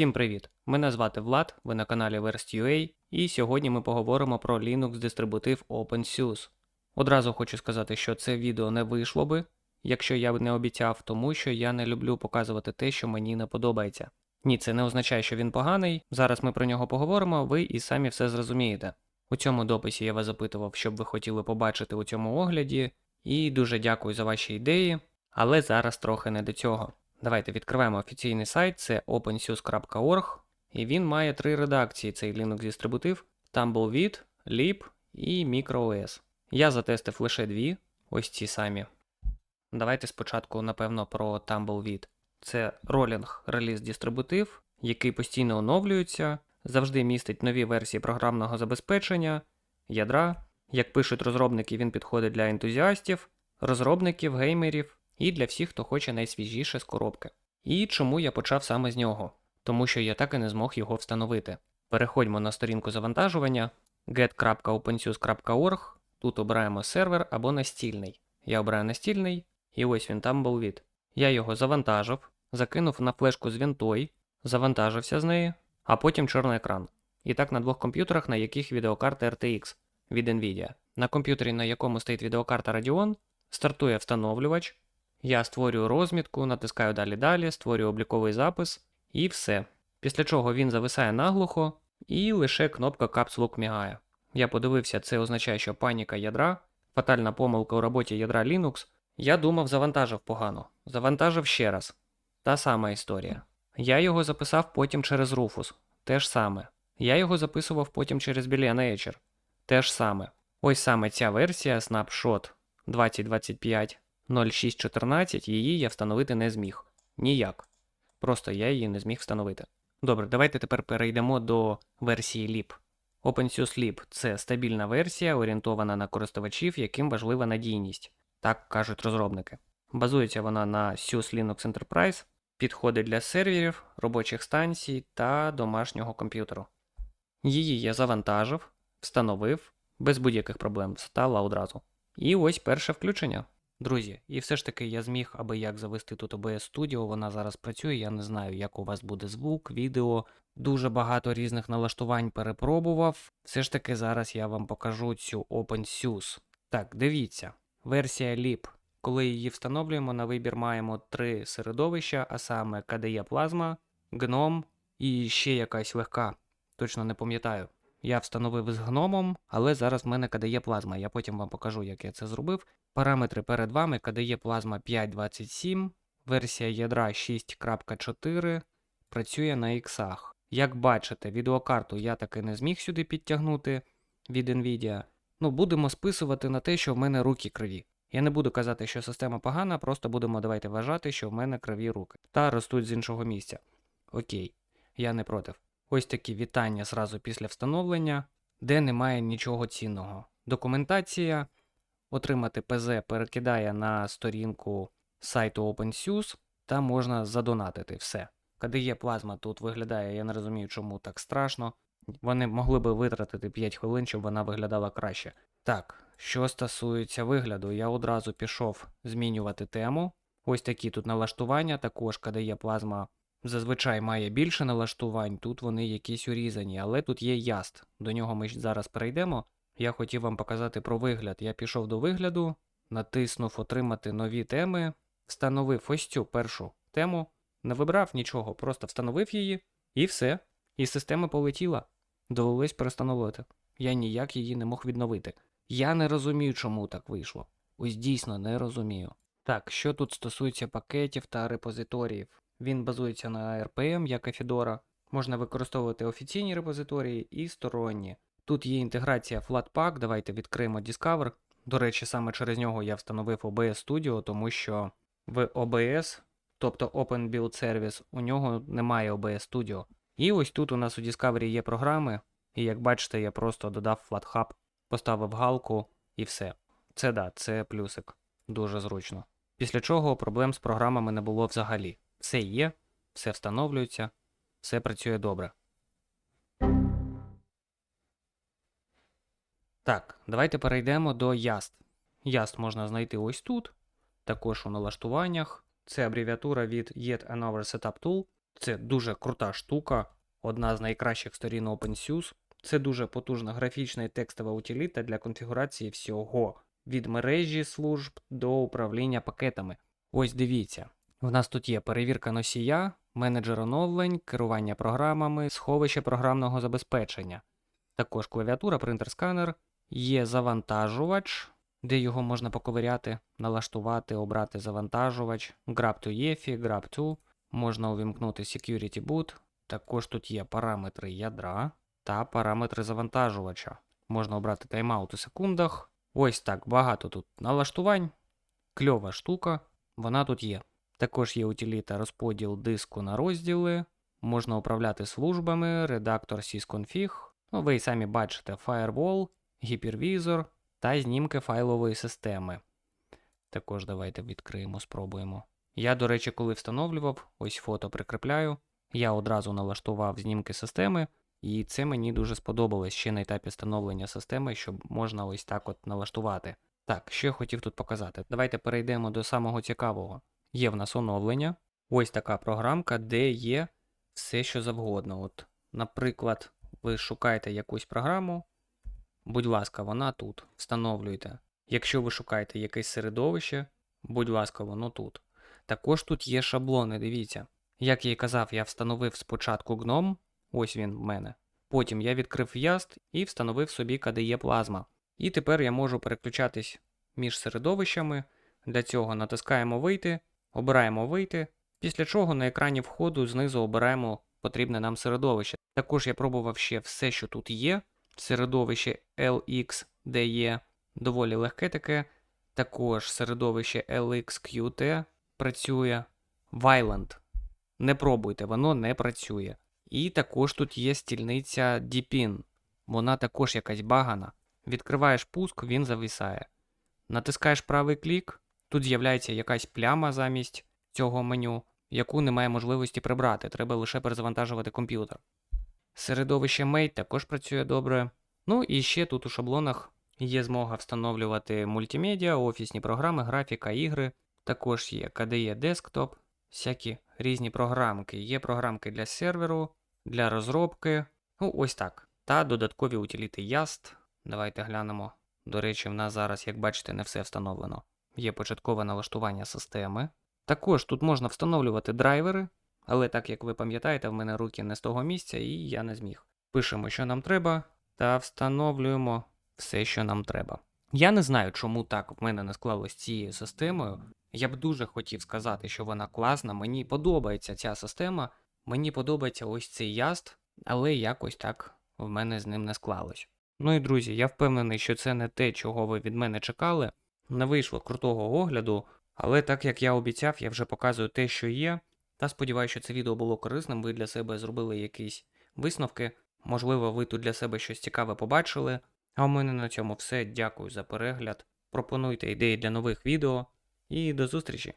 Всім привіт! Мене звати Влад, ви на каналі Verst.ua, і сьогодні ми поговоримо про Linux дистрибутив OpenSUSE. Одразу хочу сказати, що це відео не вийшло би, якщо я б не обіцяв, тому що я не люблю показувати те, що мені не подобається. Ні, це не означає, що він поганий. Зараз ми про нього поговоримо, ви і самі все зрозумієте. У цьому дописі я вас запитував, що б ви хотіли побачити у цьому огляді, і дуже дякую за ваші ідеї, але зараз трохи не до цього. Давайте відкриваємо офіційний сайт, це opensuse.org, і він має три редакції: цей Linux дистрибутив: Tumbleweed, Lib і MicroOS. Я затестив лише дві, ось ці самі. Давайте спочатку, напевно, про Tumbleweed. Це ролінг реліз дистрибутив, який постійно оновлюється, завжди містить нові версії програмного забезпечення, ядра. Як пишуть розробники, він підходить для ентузіастів, розробників, геймерів і для всіх, хто хоче найсвіжіше з коробки. І чому я почав саме з нього? Тому що я так і не змог його встановити. Переходьмо на сторінку завантажування get.opensuse.org, тут обираємо сервер або настільний. Я обираю настільний, і ось він Tumbleweed. Я його завантажив, закинув на флешку з вінтой, завантажився з неї, а потім чорний екран. І так на двох комп'ютерах, на яких відеокарта RTX від Nvidia. На комп'ютері, на якому стоїть відеокарта Radeon, стартує встановлювач. Я створюю розмітку, натискаю далі далі, створюю обліковий запис і все. Після чого він зависає наглухо, і лише кнопка Caps Lock мігає. Я подивився, це означає, що паніка ядра, фатальна помилка у роботі ядра Linux. Я думав, завантажив погано. Завантажив ще раз. Та сама історія. Я його записав потім через Rufus. Те ж саме. Я його записував потім через Billion Etcher. Те ж саме. Ось саме ця версія Snapshot 2025 0614, її я встановити не зміг. Ніяк. Просто я її не зміг встановити. Добре, давайте тепер перейдемо до версії LIB. OpenSUSE LIB – це стабільна версія, орієнтована на користувачів, яким важлива надійність, так кажуть розробники. Базується вона на SUSE Linux Enterprise, підходить для серверів, робочих станцій та домашнього комп'ютеру. Її я завантажив, встановив, без будь-яких проблем стала одразу. І ось перше включення. Друзі, і все ж таки я зміг аби як завести тут OBS Studio, вона зараз працює, я не знаю, як у вас буде звук, відео. Дуже багато різних налаштувань перепробував. Все ж таки зараз я вам покажу цю OpenSUSE. Так, дивіться, версія LIB. Коли її встановлюємо, на вибір маємо три середовища, а саме KDE Plasma, GNOME і ще якась легка. Точно не пам'ятаю. Я встановив з гномом, але зараз в мене KDE Plasma. Я потім вам покажу, як я це зробив. Параметри перед вами KDE Plasma 5.27, версія ядра 6.4, працює на іксах. Як бачите, відеокарту я таки не зміг сюди підтягнути від Nvidia. Ну, будемо списувати на те, що в мене руки криві. Я не буду казати, що система погана, просто будемо давайте вважати, що в мене криві руки. Та ростуть з іншого місця. Окей, я не проти. Ось такі вітання зразу після встановлення, де немає нічого цінного. Документація. Отримати ПЗ перекидає на сторінку сайту OpenSUSE та можна задонатити все. KDE Plasma тут виглядає, я не розумію, чому так страшно. Вони могли би витратити 5 хвилин, щоб вона виглядала краще. Так, що стосується вигляду, я одразу пішов змінювати тему. Ось такі тут налаштування, також KDE Plasma зазвичай має більше налаштувань, тут вони якісь урізані, але тут є яст. До нього ми зараз перейдемо. Я хотів вам показати про вигляд. Я пішов до вигляду, натиснув Отримати нові теми, встановив ось цю першу тему, не вибрав нічого, просто встановив її і все. І система полетіла. Довелось перестановити. Я ніяк її не мог відновити. Я не розумію, чому так вийшло. Ось дійсно не розумію. Так, що тут стосується пакетів та репозиторіїв. Він базується на RPM, як і Fedora. Можна використовувати офіційні репозиторії і сторонні. Тут є інтеграція Flatpak, давайте відкриємо Discover. До речі, саме через нього я встановив OBS Studio, тому що в OBS, тобто Open Build Service, у нього немає OBS Studio. І ось тут у нас у Discovery є програми, і як бачите, я просто додав FlatHub, поставив галку і все. Це да, це плюсик. Дуже зручно. Після чого проблем з програмами не було взагалі. Все є, все встановлюється, все працює добре. Так, давайте перейдемо до Яст. Яст можна знайти ось тут, також у налаштуваннях. Це абревіатура від Yet Another Setup Tool. Це дуже крута штука, одна з найкращих сторін OpenSUSE. Це дуже потужна графічна і текстова утиліта для конфігурації всього від мережі служб до управління пакетами. Ось дивіться. В нас тут є перевірка носія, менеджер оновлень, керування програмами, сховище програмного забезпечення. Також клавіатура, принтер-сканер, є завантажувач, де його можна поковиряти, налаштувати, обрати завантажувач, Grab to EFI, Grab to, можна увімкнути Security Boot. Також тут є параметри ядра та параметри завантажувача. Можна обрати тайм-аут у секундах. Ось так, багато тут налаштувань. Кльова штука, вона тут є. Також є утиліта розподіл диску на розділи. Можна управляти службами, редактор sysconfig. Ну, ви й самі бачите Firewall, гіпервізор та знімки файлової системи. Також давайте відкриємо, спробуємо. Я, до речі, коли встановлював, ось фото прикріпляю. Я одразу налаштував знімки системи, і це мені дуже сподобалось ще на етапі встановлення системи, щоб можна ось так от налаштувати. Так, що я хотів тут показати. Давайте перейдемо до самого цікавого. Є в нас оновлення. Ось така програмка, де є все, що завгодно. От, наприклад, ви шукаєте якусь програму, будь ласка, вона тут. Встановлюйте. Якщо ви шукаєте якесь середовище, будь ласка, воно тут. Також тут є шаблони, дивіться. Як я і казав, я встановив спочатку GNOME, ось він в мене. Потім я відкрив Яст і встановив собі KDE Plasma. І тепер я можу переключатись між середовищами. Для цього натискаємо вийти, обираємо вийти, після чого на екрані входу знизу обираємо потрібне нам середовище. Також я пробував ще все, що тут є. Середовище LX, де є доволі легке таке. Також середовище LXQT працює. Violent. Не пробуйте, воно не працює. І також тут є стільниця Deepin. Вона також якась багана. Відкриваєш пуск, він зависає. Натискаєш правий клік, тут з'являється якась пляма замість цього меню, яку немає можливості прибрати, треба лише перезавантажувати комп'ютер. Середовище Mate також працює добре. Ну і ще тут у шаблонах є змога встановлювати мультимедіа, офісні програми, графіка, ігри. Також є KDE Desktop, всякі різні програмки. Є програмки для серверу, для розробки. Ну, ось так. Та додаткові утиліти Yast. Давайте глянемо. До речі, в нас зараз, як бачите, не все встановлено. Є початкове налаштування системи. Також тут можна встановлювати драйвери, але так як ви пам'ятаєте, в мене руки не з того місця і я не зміг. Пишемо, що нам треба, та встановлюємо все, що нам треба. Я не знаю, чому так в мене не склалось цією системою. Я б дуже хотів сказати, що вона класна. Мені подобається ця система, мені подобається ось цей яст, але якось так в мене з ним не склалось. Ну і друзі, я впевнений, що це не те, чого ви від мене чекали. Не вийшло крутого огляду, але так як я обіцяв, я вже показую те, що є. Та сподіваюся, що це відео було корисним, ви для себе зробили якісь висновки. Можливо, ви тут для себе щось цікаве побачили. А у мене на цьому все. Дякую за перегляд. Пропонуйте ідеї для нових відео і до зустрічі!